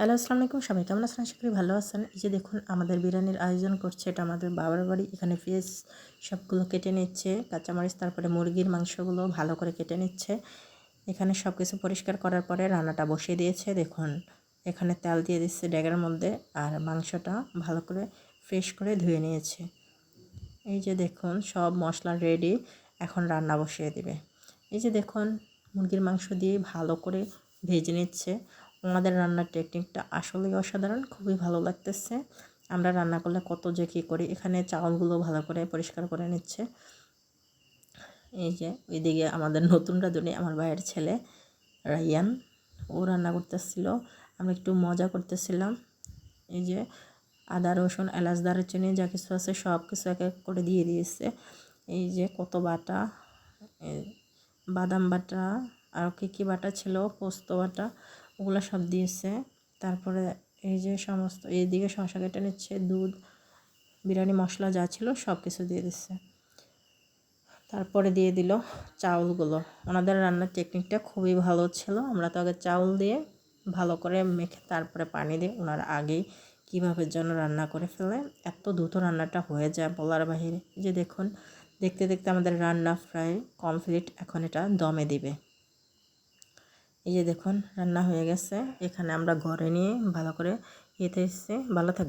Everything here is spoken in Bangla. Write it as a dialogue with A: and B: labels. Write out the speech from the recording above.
A: হ্যালো, আসসালামু আলাইকুম। সবাই কেমন আছেন? আশা করি ভালো আছেন। এই যে দেখুন, আমাদের বিরিয়ানির আয়োজন করছে। এটা আমাদের বাবার বাড়ি। এখানে পেঁয়াজ সবগুলো কেটে নিচ্ছে, কাঁচামরিচ, তারপরে মুরগির মাংসগুলো ভালো করে কেটে নিচ্ছে। এখানে সব কিছু পরিষ্কার করার পরে রান্নাটা বসিয়ে দিয়েছে। দেখুন, এখানে তেল দিয়ে দিচ্ছে ড্যাগের মধ্যে আর মাংসটা ভালো করে ফ্রেশ করে ধুয়ে নিয়েছে। এই যে দেখুন, সব মশলা রেডি এখন রান্না বসিয়ে দিবে। এই যে দেখুন, মুরগির মাংস দিয়ে ভালো করে ভেজে নিচ্ছে। ওনাদের রান্নার টেকনিকটা আসলেই অসাধারণ, খুবই ভালো লাগতেছে। আমরা রান্না করলে কত যে কী করি, এখানে চাউলগুলো ভালো করে পরিষ্কার করে নিচ্ছে। এই যে, ওইদিকে আমাদের নতুন রাঁধুনি, আমার ভাইয়ের ছেলে রাইয়ান ও রান্না করতেছিল। আমরা একটু মজা করতেছিলাম। এই যে, আদা, রসুন, এলাচ, দারুচিনি, যা কিছু আছে সব কিছু এক এক করে দিয়ে দিয়েছে। এই যে, কত বাটা বাদাম বাটা আর কী কী বাটা ছিল, পোস্ত বাটা, ওগুলো সব দিয়েছে। তারপরে এই যে সমস্ত, এইদিকে শশা কেটে নিচ্ছে, দুধ, বিরিয়ানি, মশলা যা ছিল সব কিছু দিয়ে দিচ্ছে। তারপরে দিয়ে দিল চাউলগুলো। ওনাদের রান্নার টেকনিকটা খুবই ভালো ছিল। আমরা তো আগে চাউল দিয়ে ভালো করে মেখে তারপরে পানি দিয়ে ওনারা আগেই কীভাবে যেন রান্না করে ফেলে। এত দ্রুত রান্নাটা হয়ে যায় বলার বাহিরে। যে দেখুন, দেখতে দেখতে আমাদের রান্না প্রায় কমপ্লিট এখন এটা দমে দিবে। এই যে দেখুন, রান্না হয়ে গেছে। এখানে আমরা ঘরে নিয়ে ভালো করে খেতে এসেছি। ভালো থাকবে